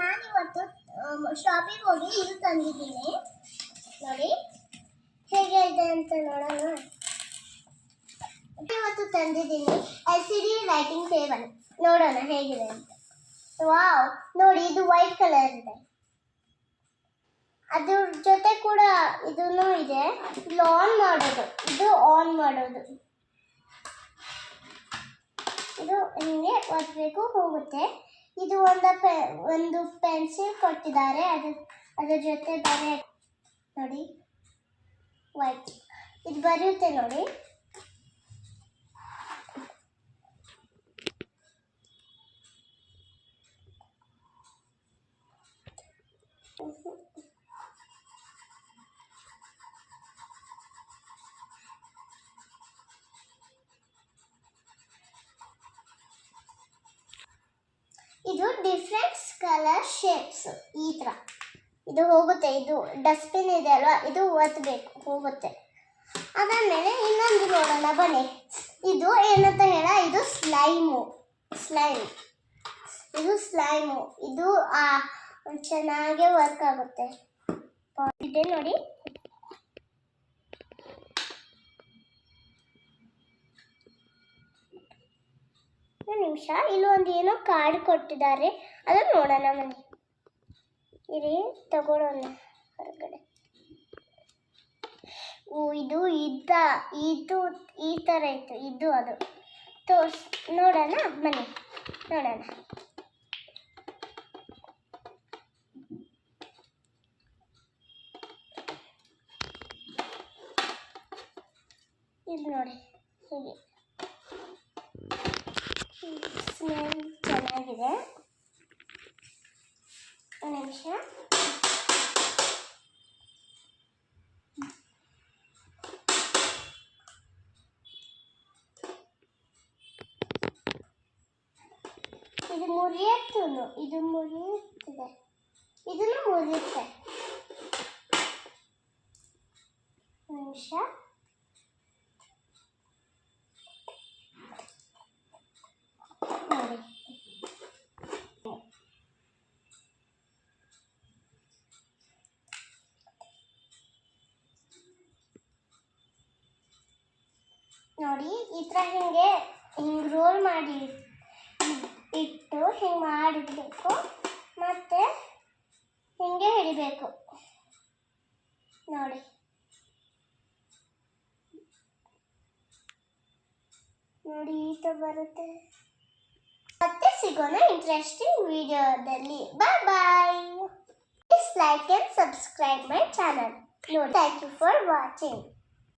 ನಾನಿವತ್ತು ಶಾಪಿಗೆ ಹೋಗಿ ಇದು ತಂದಿದ್ದೀನಿ. ನೋಡಿ, ಹೇಗೆ ಇದೆ ಅಂತ ನೋಡೋಣ. ಇವತ್ತು ತಂದಿದ್ದೀನಿ L C D lighting table ನೋಡೋಣ ಹೇಗಿದೆ ಅಂತ. ವಾವ್ ನೋಡಿ, ಇದು ವೈಟ್ ಕಲರ್ ಇದೆ. ಅದ್ರ ಜೊತೆ ಕೂಡ ಇದೂ. ಇದೆ ಇಲ್ಲಿ ಆನ್ ಮಾಡೋದು. ಇದು ಆನ್ ಮಾಡೋದು. ಇದು ಹಿಂಗೆ ಒತ್ತಬೇಕು ಹೋಗುತ್ತೆ. ಇದು ಒಂದು ಪೆ, ಒಂದು ಪೆನ್ಸಿಲ್ ಕೊಟ್ಟಿದ್ದಾರೆ. ಅದು, ಅದರ ಜೊತೆ ಬರೆ, ನೋಡಿ ವೈಟ್ ಇದು ಬರೆಯುತ್ತೆ ನೋಡಿ. ಇದು ಡಿಫ್ರೆಂಟ್ ಕಲರ್ ಶೇಪ್ಸ್ ಈ ಥರ ಇದು ಹೋಗುತ್ತೆ. ಇದು ಡಸ್ಟ್ಬಿನ್ ಇದೆ ಅಲ್ವಾ? ಇದು ಒತ್ತಬೇಕು ಹೋಗುತ್ತೆ. ಅದಾದಮೇಲೆ ಇನ್ನೊಂದು ನೋಡೋಣ. ಬನ್ನಿ. ಇದು ಏನಂತ ಹೇಳ? ಇದು ಸ್ಲೈಮು ಸ್ಲೈಮ್ ಇದು ಸ್ಲೈಮು ಇದು ಚೆನ್ನಾಗೇ ವರ್ಕ್ ಆಗುತ್ತೆ. ಇದೆ ನೋಡಿ. ನಿಮಿಷ. ಇಲ್ಲೊಂದು ಏನೋ ಕಾರ್ಡ್ ಕೊಟ್ಟಿದ್ದಾರೆ. ಅದನ್ನು ನೋಡೋಣ ಮನೆ. ಇರಿ ತಗೊಳ್ಳೋಣ ಹೊರಗಡೆ. ಓ, ಇದು ಇದ್ದ, ಇದು, ಈ ಥರ ಇತ್ತು. ಇದು ಅದು. ತೋರ್ಸ್, ನೋಡೋಣ ಮನೆ. ನೋಡೋಣ. ಇಲ್ಲಿ ನೋಡಿ, ಹೀಗೆ. ಒಂದು ನಿಮಿಷ ಇದು ಮುರಿಯತ್ತು ಇದು ಮುರಿಯುತ್ತಿದೆ ಇದನ್ನು ಮುರಿಯುತ್ತೆ ಒಂದು ನಿಮಿಷ ನೋಡಿ ನೋಡಿ, ಈ ಥರ ಹಿಂಗೆ ಹಿಂಗೆ ರೋಲ್ ಮಾಡಿ ಇಟ್ಟು ಹಿಂಗೆ ಮಾಡಿಡಬೇಕು. ಮತ್ತು ಹಿಂಗೆ ಹಿಡಿಬೇಕು. ನೋಡಿ. ನೋಡಿ, ಈ ಥರ ಬರುತ್ತೆ. ಮತ್ತೆ ಸಿಗೋಣ ಇಂಟ್ರೆಸ್ಟಿಂಗ್ ವಿಡಿಯೋದಲ್ಲಿ bye bye please like and subscribe my channel ನೋಡಿ ಥ್ಯಾಂಕ್ ಯು ಫಾರ್ ವಾಚಿಂಗ್